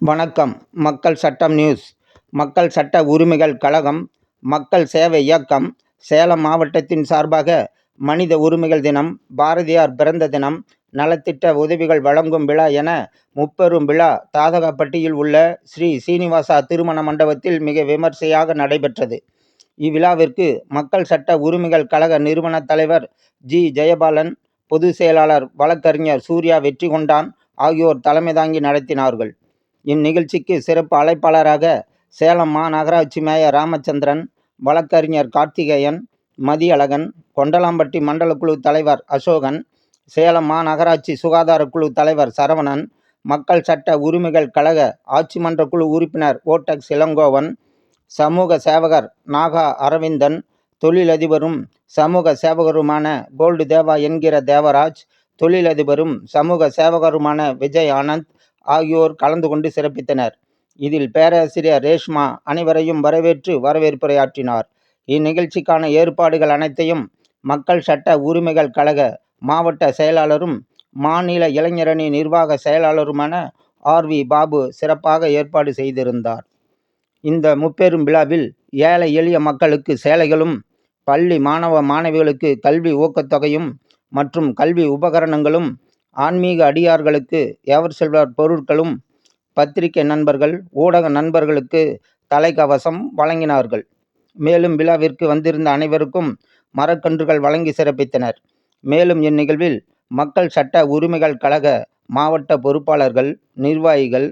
வணக்கம். மக்கள் சட்டம் நியூஸ். மக்கள் சட்ட உரிமைகள் கழகம் மக்கள் சேவை இயக்கம் சேலம் மாவட்டத்தின் சார்பாக மனித உரிமைகள் தினம் பாரதியார் பிறந்த தினம் நலத்திட்ட உதவிகள் வழங்கும் விழா என முப்பெரும் விழா தாதகப்பட்டியில் உள்ள ஸ்ரீ சீனிவாசா திருமண மண்டபத்தில் மிக விமர்சையாக நடைபெற்றது. இவ்விழாவிற்கு மக்கள் சட்ட உரிமைகள் கழக நிறுவன தலைவர் ஜி. ஜெயபாலன் பொதுச் செயலாளர் வழக்கறிஞர் சூர்யா வெற்றிகொண்டான் ஆகியோர் தலைமை தாங்கி நடத்தினார்கள். இந்நிகழ்ச்சிக்கு சிறப்பு அழைப்பாளராக சேலம் மாநகராட்சி மேயர் ராமச்சந்திரன் வழக்கறிஞர் கார்த்திகேயன் மதியழகன் கொண்டலாம்பட்டி மண்டல குழு தலைவர் அசோகன் சேலம் மாநகராட்சி சுகாதார குழு தலைவர் சரவணன் மக்கள் சட்ட உரிமைகள் கழக ஆட்சி மன்ற குழு உறுப்பினர் ஓட்டக்ஸ் இளங்கோவன் சமூக சேவகர் நாகா அரவிந்தன் தொழிலதிபரும் சமூக சேவகருமான கோல்டு தேவா என்கிற தேவராஜ் தொழிலதிபரும் சமூக சேவகருமான விஜய் ஆனந்த் ஆகியோர் கலந்து கொண்டு சிறப்பித்தனர். இதில் பேராசிரியர் ரேஷ்மா அனைவரையும் வரவேற்று வரவேற்புரையாற்றினார். இந்நிகழ்ச்சிக்கான ஏற்பாடுகள் அனைத்தையும் மக்கள் சட்ட உரிமைகள் கழக மாவட்ட செயலாளரும் மாநில இளைஞரணி நிர்வாக செயலாளருமான ஆர் வி பாபு சிறப்பாக ஏற்பாடு செய்திருந்தார். இந்த முப்பெரும் விழாவில் ஏழை எளிய மக்களுக்கு சேலைகளும் பள்ளி மாணவ மாணவிகளுக்கு கல்வி ஊக்கத்தொகையும் மற்றும் கல்வி உபகரணங்களும் ஆன்மீக அடியார்களுக்கு எவர் செல்வர் பொருட்களும் பத்திரிகை நண்பர்கள் ஊடக நண்பர்களுக்கு தலைக்கவசம் வழங்கினார்கள். மேலும் விழாவிற்கு வந்திருந்த அனைவருக்கும் மரக்கன்றுகள் வழங்கி சிறப்பித்தனர். மேலும் இந்நிகழ்வில் மக்கள் சட்ட உரிமைகள் கழக மாவட்ட பொறுப்பாளர்கள் நிர்வாகிகள்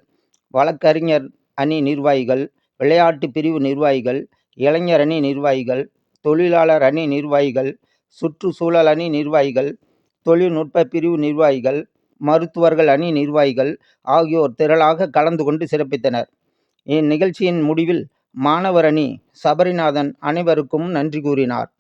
வழக்கறிஞர் அணி நிர்வாகிகள் விளையாட்டு பிரிவு நிர்வாகிகள் இளைஞர் அணி நிர்வாகிகள் தொழிலாளர் அணி நிர்வாகிகள் சுற்றுச்சூழல் அணி நிர்வாகிகள் தொழில்நுட்ப பிரிவு நிர்வாகிகள் மருத்துவர்கள் அணி நிர்வாகிகள் ஆகியோர் திரளாக கலந்து கொண்டு சிறப்பித்தனர். இந்நிகழ்ச்சியின் முடிவில் மாணவர் அணி சபரிநாதன் அனைவருக்கும் நன்றி கூறினார்.